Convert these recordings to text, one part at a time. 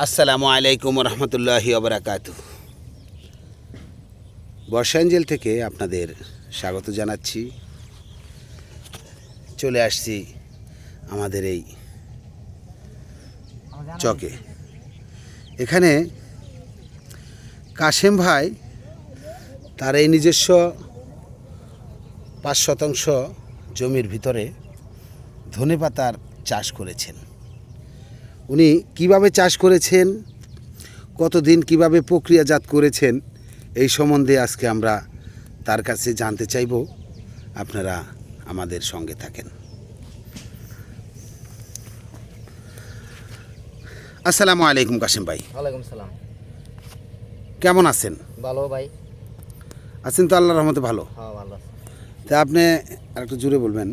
আসসালামু আলাইকুম রহমতুল্লাহি ওবরাকাত বর্ষাঞ্জেল থেকে আপনাদের স্বাগত জানাচ্ছি। চলে আসছি আমাদের এই চকে। এখানে কাশেম ভাই তার এই নিজস্ব পাঁচ শতাংশ জমির ভিতরে ধনেপাতার চাষ করেছেন। উনি কীভাবে চাষ করেছেন কতদিন কীভাবে প্রক্রিয়াজাত করেছেন এই সম্বন্ধে আজকে আমরা তার কাছে জানতে চাইব। আপনারা আমাদের সঙ্গে থাকেন। আসসালামু আলাইকুম কাসিম ভাই। ওয়ালাইকুম সালাম। কেমন আছেন? ভালো ভাই। আছেন তো আল্লাহ রহমতে ভালো? হ্যাঁ ভালো তা আপনি আরেকটু জুড়ে বলবেন।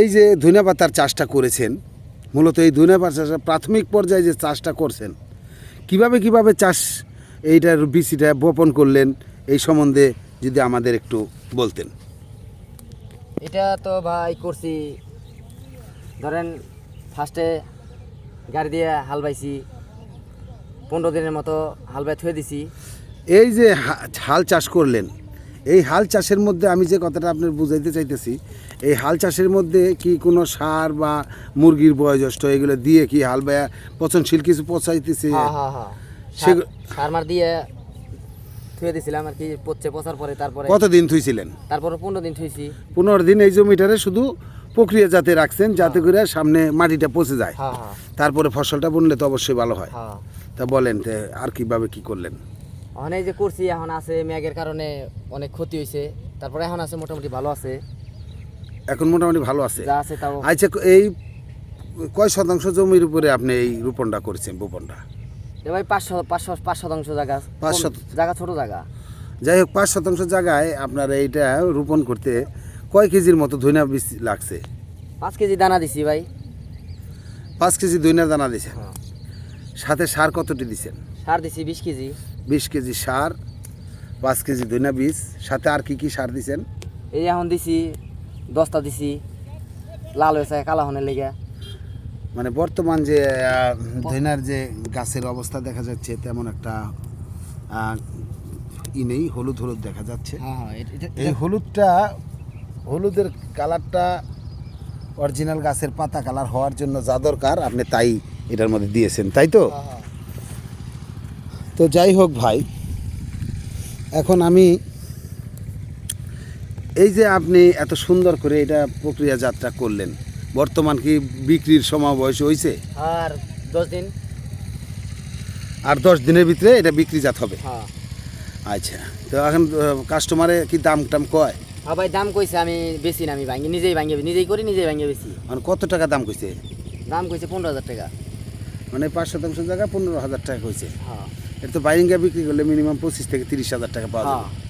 এই যে ধনিয়া পাতার চাষটা করেছেন মূলত এই ধনিয়া পাতার প্রাথমিক পর্যায়ে যে চাষটা করছেন কীভাবে কীভাবে চাষ এইটার বীজটা বপন করলেন এই সম্বন্ধে যদি আমাদের একটু বলতেন। এটা তো ভাই করছি ধরেন ফার্স্টে গাড়ি দিয়ে হাল বাইছি পনেরো দিনের মতো হাল বাই থুয়ে দিছি। এই যে হা- হাল চাষ করলেন এই হাল চাষের মধ্যে আমি যে কথাটা আপনার বুঝাইতে চাইতেছি এই হাল চাষের মধ্যে কি কোনো সার বা মুরগির বয়োজ্যেষ্ঠ এগুলো দিয়ে কি হাল বায়া পচনশীল কিছু পচাইতেছে? হ্যাঁ হ্যাঁ হ্যাঁ। সেগু- সার মার দিয়ে থুয়ে দিছিলাম আর কি পচছে পচার পরে তারপরে কতদিন থুইছিলেন? তারপরে পনেরো দিন থুইছি। পনেরো দিন এই জমিটারে শুধু প্রক্রিয়া যাতে রাখছেন যাতে করে সামনে মাটিটা পচে যায়। তারপরে ফসলটা বুনলে তো অবশ্যই ভালো হয়। তা বলেন তে আর কীভাবে কি করলেন? অনেক যে করছি এখন আছে ম্যাগের কারণে অনেক ক্ষতি হয়েছে তারপরে এখন আছে মোটামুটি ভালো আছে। এখন মোটামুটি ভালো আছে। যা আছে তাও। আচ্ছা এই কয় শতাংশ জমির উপরে আপনি এই রোপণটা করেছেন বপনটা এ ভাই পাঁচ শত- পাঁচ শত- পাঁচ শতাংশ জায়গা। পাঁচ কম- শত- জায়গা ছোট জায়গা? যাই হোক পাঁচ শতাংশ জায়গায় আপনার এইটা রোপণ করতে কয় কেজির মতো ধইনা বীজ লাগছে? পাঁচ কেজি দানা দিছি ভাই। পাঁচ কেজি ধইনা দানা দিয়েছেন হ্যাঁ। সাথে সার কতটি দিছেন? সার দিছি বিশ কেজি। বিশ কেজি সার পাঁচ কেজি ধইনা বীজ সাথে আর কি কি সার দিছেন? এই এখন দিছি দশটা দিছি লাল হয়েছে কালা হনের লেগে। মানে বর্তমান যে ধইনার যে গাছের অবস্থা দেখা যাচ্ছে তেমন একটা ই নেই হলুদ হলুদ দেখা যাচ্ছে। হ্যাঁ হ্যাঁ এই হলুদটা হলুদের কালারটা অরিজিনাল গাছের পাতা কালার হওয়ার জন্য যা দরকার আপনি তাই এটার মধ্যে দিয়েছেন তাই তো? হ্যাঁ, তো যাই হোক ভাই এখন আমি এই যে আপনি এত সুন্দর করে এটা প্রক্রিয়া যাত্রা করলেন বর্তমান কি বিক্রির সময় বয়স হয়েছে আর দশ দিন। আর দশ দিনের ভিতরে এটা বিক্রিজাত হবে? হ্যাঁ। আচ্ছা তো এখন কাস্টমারে কি দাম টাম কয়? হ্যাঁ ভাই দাম কইছে আমি বেশি না আমি ভাঙ্গি নিজেই ভাঙ্গি নিজেই করি নিজেই ভাঙ্গি বেশি। মানে কত টাকা দাম কইছে? দাম কইছে পনেরো হাজার টাকা। মানে পাঁচ শতাংশ জায়গায় পনেরো হাজার টাকা হয়েছে। হ্যাঁ। এটা তো বাইরিঙ্গা বিক্রি করলে মিনিমাম পঁচিশ থেকে তিরিশ হাজার টাকা পাওয়া হ্যাঁ। যাবে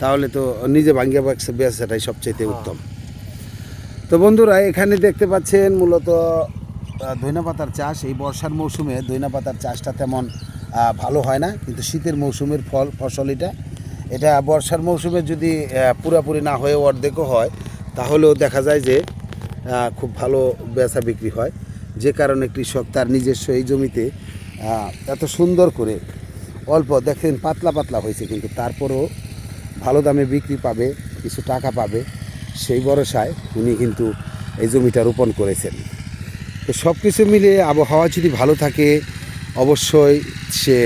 তাহলে তো নিজে ভাঙ্গিয়া বেচাটাই সবচাইতে হ্যাঁ। উত্তম। তো বন্ধুরা এখানে দেখতে পাচ্ছেন মূলত ধইনা পাতার চাষ। এই বর্ষার মৌসুমে ধইনা পাতার চাষটা তেমন ভালো হয় না। কিন্তু শীতের মৌসুমের ফল ফসল এটা। এটা বর্ষার মৌসুমে যদি পুরাপুরি না হয়ে অর্ধেকও হয় তাহলেও দেখা যায় যে খুব ভালো বেচা বিক্রি হয়। যে কারণে কৃষক তার নিজস্ব এই জমিতে এত সুন্দর করে অল্প, দেখেন পাতলা পাতলা হয়েছে কিন্তু তারপরও ভালো দামে বিক্রি পাবে, কিছু টাকা পাবে, সেই ভরসায় উনি কিন্তু এই জমিটা রোপণ করেছেন। তো সব কিছু মিলে আবহাওয়া যদি ভালো থাকে, অবশ্যই সে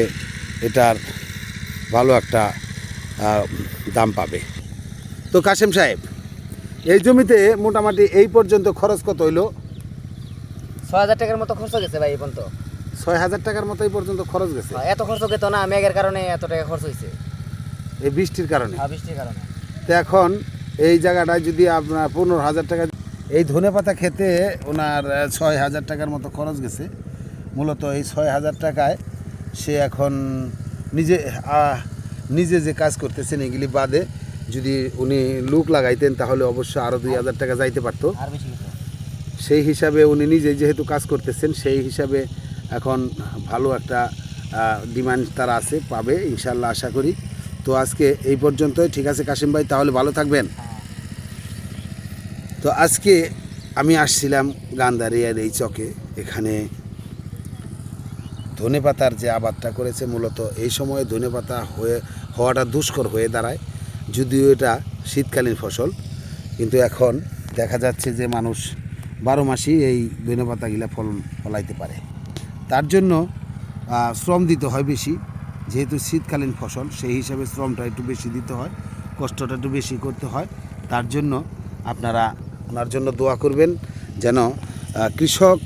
এটার ভালো একটা দাম পাবে। তো কাশেম সাহেব, এই জমিতে মোটামুটি এই পর্যন্ত খরচ কত হইল? ছয় হাজার টাকার মতো খরচ গেছে ভাই এই পর্যন্ত। ছয় হাজার টাকার মতো এই পর্যন্ত খরচ গেছে? হ্যাঁ, এত খরচ গেত না ম্যাগের কারণে এত টাকা খরচ হয়েছে এই বৃষ্টির কারণে? হ্যাঁ বৃষ্টির কারণে। তো এখন এই জায়গাটায় যদি আপনার পনেরো হাজার টাকা এই ধনে পাতা খেতে ওনার ছয় হাজার টাকার মতো খরচ গেছে। মূলত এই ছয় হাজার টাকায় সে এখন নিজে নিজে যে কাজ করতেছেন এগুলি বাদে যদি উনি লুক লাগাইতেন তাহলে অবশ্য আরও দুই হাজার টাকা যাইতে পারতো। আর বেশি গেছে সেই হিসাবে উনি নিজে যেহেতু কাজ করতেছেন, সেই হিসাবে এখন ভালো একটা ডিমান্ড তারা আছে, পাবে ইনশাল্লাহ আশা করি। তো আজকে এই পর্যন্তই। ঠিক আছে কাশিম ভাই, তাহলে ভালো থাকবেন। তো আজকে আমি আসছিলাম গান্ধারিয়ার এই চকে। এখানে ধনেপাতার যে আবাদটা করেছে, মূলত এই সময়ে ধনেপাতা হয়ে, হওয়াটা দুষ্কর হয়ে দাঁড়ায়। যদিও এটা শীতকালীন ফসল, কিন্তু এখন দেখা যাচ্ছে যে মানুষ বারো মাসই এই ধনেপাতাগুলা ফলন ফলাইতে পারে। তার জন্য শ্রম দিতে হয় বেশি। যেহেতু শীতকালীন ফসল, সেই হিসাবে শ্রমটা একটু বেশি দিতে হয়, কষ্টটা একটু বেশি করতে হয়। তার জন্য আপনারা, ওনার জন্য দোয়া করবেন যেন কৃষক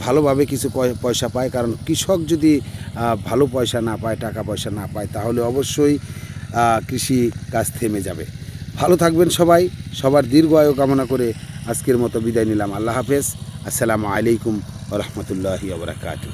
ভালোভাবে কিছু পয়- পয়সা পায়। কারণ কৃষক যদি ভালো পয়সা না পায়, টাকা পয়সা না পায়, তাহলে অবশ্যই কৃষি কাজ থেমে যাবে। ভালো থাকবেন সবাই। সবার দীর্ঘ আয়ু কামনা করে আজকের মতো বিদায় নিলাম। আল্লাহ হাফেজ। আসসালামু আলাইকুম রহমতুল্লাহি আবরাকাতু